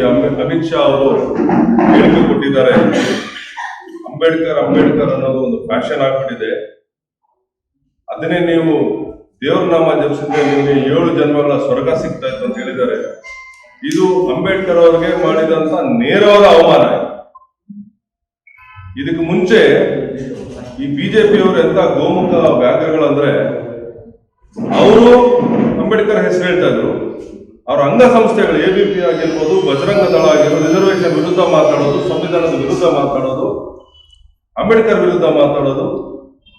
ಅಮಿ- ಅಮಿತ್ ಶಾ ಅವರು ಹೇಳಿಕೆ ಕೊಟ್ಟಿದ್ದಾರೆ. ಅಂಬೇಡ್ಕರ್ ಅಂಬೇಡ್ಕರ್ ಅನ್ನೋದು ಒಂದು ಫ್ಯಾಷನ್ ಆಗ್ಬಿಟ್ಟಿದೆ. ಅದನ್ನೇ ನೀವು ದೇವ್ರ ನಾಮ ಜಪಿಸಿದ್ರೆ ನಿಮಗೆ ಏಳು ಜನ್ಮಗಳ ಸ್ವರ್ಗ ಸಿಗ್ತಾ ಇತ್ತು ಅಂತ ಹೇಳಿದ್ದಾರೆ. ಇದು ಅಂಬೇಡ್ಕರ್ ಅವರಿಗೆ ಮಾಡಿದಂತ ನೇರವಾದ ಅವಮಾನ. ಇದಕ್ಕೆ ಮುಂಚೆ ಈ ಬಿಜೆಪಿಯವರು ಎಂತ ಗೋಮುಖ ವ್ಯಾಘ್ರಗಳಂದ್ರೆ ಅವರು ಅಂಬೇಡ್ಕರ್ ಹೆಸರು ಹೇಳ್ತಾ ಇದ್ರು. ಅವರ ಅಂಗಸಂಸ್ಥೆಗಳು ಎ ಬಿ ಪಿ ಆಗಿರ್ಬೋದು, ಬಜರಂಗ ದಳ ಆಗಿರ್ಬೋದು ರಿಸರ್ವೇಷನ್ ವಿರುದ್ಧ ಮಾತಾಡೋದು, ಸಂವಿಧಾನದ ವಿರುದ್ಧ ಮಾತಾಡೋದು, ಅಂಬೇಡ್ಕರ್ ವಿರುದ್ಧ ಮಾತಾಡೋದು.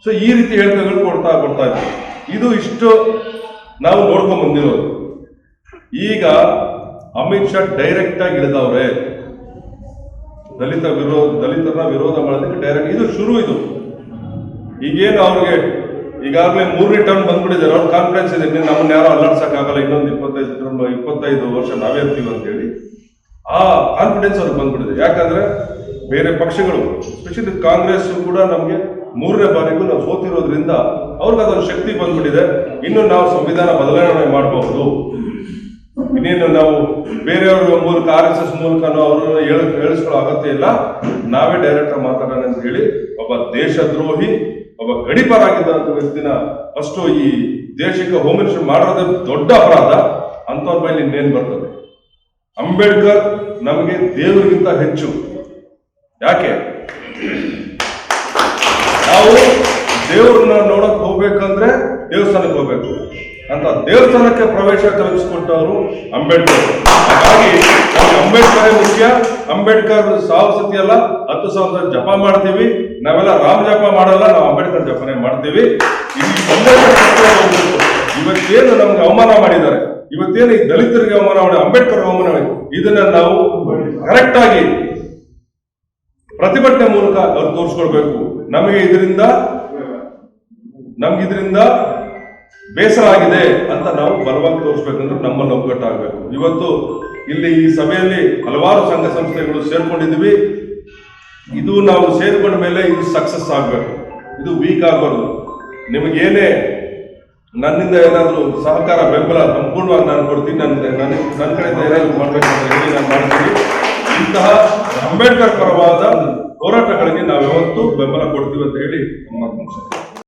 ಸೊ ಈ ರೀತಿ ಹೇಳಿಕೆಗಳು ಕೊಡ್ತಾ ಕೊಡ್ತಾ ಇದ್ರು ಇದು ಇಷ್ಟು ನಾವು ನೋಡ್ಕೊಂಡ್ ಬಂದಿರೋದು. ಈಗ ಅಮಿತ್ ಶಾ ಡೈರೆಕ್ಟ್ ಆಗಿ ಇಳಿದವ್ರೆ. ದಲಿತ ವಿರೋಧ ದಲಿತರನ್ನ ವಿರೋಧ ಮಾಡೋದಕ್ಕೆ ಡೈರೆಕ್ಟ್ ಇದು ಶುರು ಇದು. ಈಗೇನು ಅವ್ರಿಗೆ ಈಗಾಗಲೇ ಮೂರನೇ ಟರ್ಮ್ ಬಂದ್ಬಿಟ್ಟಿದ್ದಾರೆ ಅವ್ರು ಕಾನ್ಫಿಡೆನ್ಸ್ ಇದೆ. ನಮ್ಮನ್ನ ಯಾರು ಅಲ್ಲಾಡ್ಸಕ್ಕಾಗಲ್ಲ. ಇನ್ನೊಂದು ಇಪ್ಪತ್ತೈದು ಟರ್ನ್ ಇಪ್ಪತ್ತೈದು ವರ್ಷ ನಾವೇ ಇರ್ತೀವಿ ಅಂತೇಳಿ ಆ ಕಾನ್ಫಿಡೆನ್ಸ್ ಅವ್ರಿಗೆ ಬಂದ್ಬಿಟ್ಟಿದೆ. ಯಾಕಂದ್ರೆ ಬೇರೆ ಪಕ್ಷಗಳು ಸ್ಪೆಷಲಿ ಕಾಂಗ್ರೆಸ್ ಕೂಡ ನಮಗೆ ಮೂರನೇ ಬಾರಿಗೂ ನಾವು ಸೋತಿರೋದ್ರಿಂದ ಅವ್ರಿಗೆ ಅದೊಂದು ಶಕ್ತಿ ಬಂದ್ಬಿಟ್ಟಿದೆ. ಇನ್ನು ನಾವು ಸಂವಿಧಾನ ಬದಲಾವಣೆ ಮಾಡಬಹುದು. ಇನ್ನೇನು ನಾವು ಬೇರೆಯವ್ರ ಮೂಲಕ ಆರ್ ಎಸ್ ಎಸ್ ಮೂಲಕ ಅವರು ಹೇಳ ಹೇಳಿಸ್ಕೊಳ್ಳೋ ಅಗತ್ಯ ಇಲ್ಲ. ನಾವೇ ಡೈರೆಕ್ಟ್ ಮಾತಾಡೋಣ ಅಂತ ಹೇಳಿ ಒಬ್ಬ ದೇಶದ್ರೋಹಿ ಒಬ್ಬ ಗಡಿಪಾರಾಗಿದ್ದಂಥ ವ್ಯಕ್ತಿನ ಅಷ್ಟು ಈ ದೇಶಕ್ಕೆ ಹೋಮ್ ಮಿನಿಸ್ಟರ್ ದೊಡ್ಡ ಅಪರಾಧ. ಅಂತವ್ರ ಮೇಲೆ ಇನ್ನೇನು ಬರ್ತದೆ? ಅಂಬೇಡ್ಕರ್ ನಮಗೆ ದೇವರಿಗಿಂತ ಹೆಚ್ಚು. ಯಾಕೆ? ನಾವು ದೇವ್ರನ್ನ ಹೋಗ್ಬೇಕಂದ್ರೆ ದೇವಸ್ಥಾನಕ್ಕೆ ಹೋಗ್ಬೇಕು. ಅಂತ ದೇವಸ್ಥಾನಕ್ಕೆ ಪ್ರವೇಶ ಕಲ್ಪಿಸಿಕೊಟ್ಟವರು ಅಂಬೇಡ್ಕರ್. ಹಾಗಾಗಿ ಅಂಬೇಡ್ಕರ್ ಮುಖ್ಯ. ಅಂಬೇಡ್ಕರ್ ಸಾವಿರ ಸತಿ ಅಲ್ಲ, ಹತ್ತು ಸಾವಿರ ಜಪ ಮಾಡ್ತೀವಿ. ನಾವೆಲ್ಲ ರಾಮ ಜಪ ಮಾಡಲ್ಲ, ನಾವು ಅಂಬೇಡ್ಕರ್ ಜಪನೆ ಮಾಡ್ತೀವಿ. ಇವತ್ತೇನು ನಮ್ಗೆ ಅವಮಾನ ಮಾಡಿದ್ದಾರೆ. ಇವತ್ತೇನು ಈ ದಲಿತರಿಗೆ ಅವಮಾನ ಮಾಡಿ, ಅಂಬೇಡ್ಕರ್ ಅವಮಾನ ಮಾಡಿ. ಇದನ್ನ ನಾವು ಕರೆಕ್ಟ್ ಆಗಿ ಪ್ರತಿಭಟನೆ ಮೂಲಕ ಅವ್ರು ತೋರಿಸ್ಕೊಳ್ಬೇಕು. ನಮಗೆ ಇದರಿಂದ ನಮ್ಗೆ ಇದರಿಂದ ಬೇಸರ ಆಗಿದೆ ಅಂತ ನಾವು ಬಲವಾಗಿ ತೋರಿಸ್ಬೇಕಂದ್ರೆ ನಮ್ಮನ್ನು ಒಗ್ಗಟ್ಟಾಗಬೇಕು ಇವತ್ತು ಇಲ್ಲಿ ಈ ಸಭೆಯಲ್ಲಿ ಹಲವಾರು ಸಂಘ ಸಂಸ್ಥೆಗಳು ಸೇರ್ಕೊಂಡಿದ್ದೀವಿ. ಇದು ನಾವು ಸೇರ್ಕೊಂಡ ಮೇಲೆ ಇದು ಸಕ್ಸಸ್ ಆಗಬೇಕು. ಇದು ವೀಕ್ ಆಗಬಾರ್ದು ನಿಮಗೇನೇ ನನ್ನಿಂದ ಏನಾದರೂ ಸಹಕಾರ, ಬೆಂಬಲ ಸಂಪೂರ್ಣವಾಗಿ ನಾನು ಕೊಡ್ತೀನಿ. ನನ್ನ ನನ್ನ ನನ್ನ ಕಡೆಯಿಂದ ಏನಾದರೂ ಮಾಡಬೇಕಂತ ಹೇಳಿ ನಾನು ಮಾಡ್ತೀನಿ. ಇಂತಹ ಅಂಬೇಡ್ಕರ್ ಪರವಾದ ಹೋರಾಟಗಳಿಗೆ ನಾವು ಯಾವತ್ತೂ ಬೆಂಬಲ ಕೊಡ್ತೀವಿ ಅಂತ ಹೇಳಿ ನಮ್ಮ.